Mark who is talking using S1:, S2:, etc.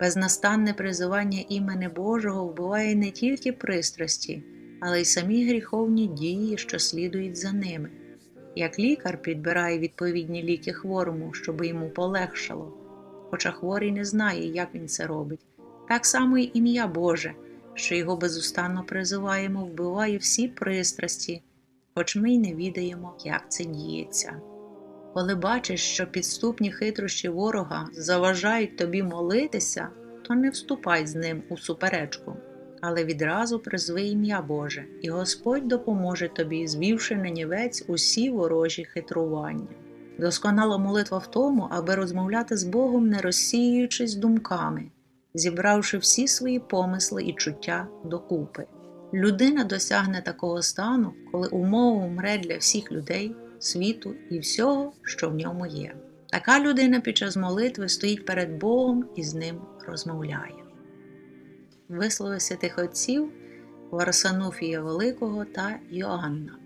S1: Безнастанне призивання імени Божого вбиває не тільки пристрасті, але й самі гріховні дії, що слідують за ними. Як лікар підбирає відповідні ліки хворому, щоб йому полегшало, хоча хворий не знає, як він це робить. Так само й ім'я Боже, що його безустанно призиваємо, вбиває всі пристрасті, хоч ми й не відаємо, як це діється. Коли бачиш, що підступні хитрощі ворога заважають тобі молитися, то не вступай з ним у суперечку, але відразу призви ім'я Боже, і Господь допоможе тобі, звівши на нівець усі ворожі хитрування. Досконала молитва в тому, аби розмовляти з Богом, не розсіюючись думками, зібравши всі свої помисли і чуття докупи. Людина досягне такого стану, коли умова умре для всіх людей, світу і всього, що в ньому є. Така людина під час молитви стоїть перед Богом і з ним розмовляє. Вислови святих отців Варсануфія Великого та Йоанна.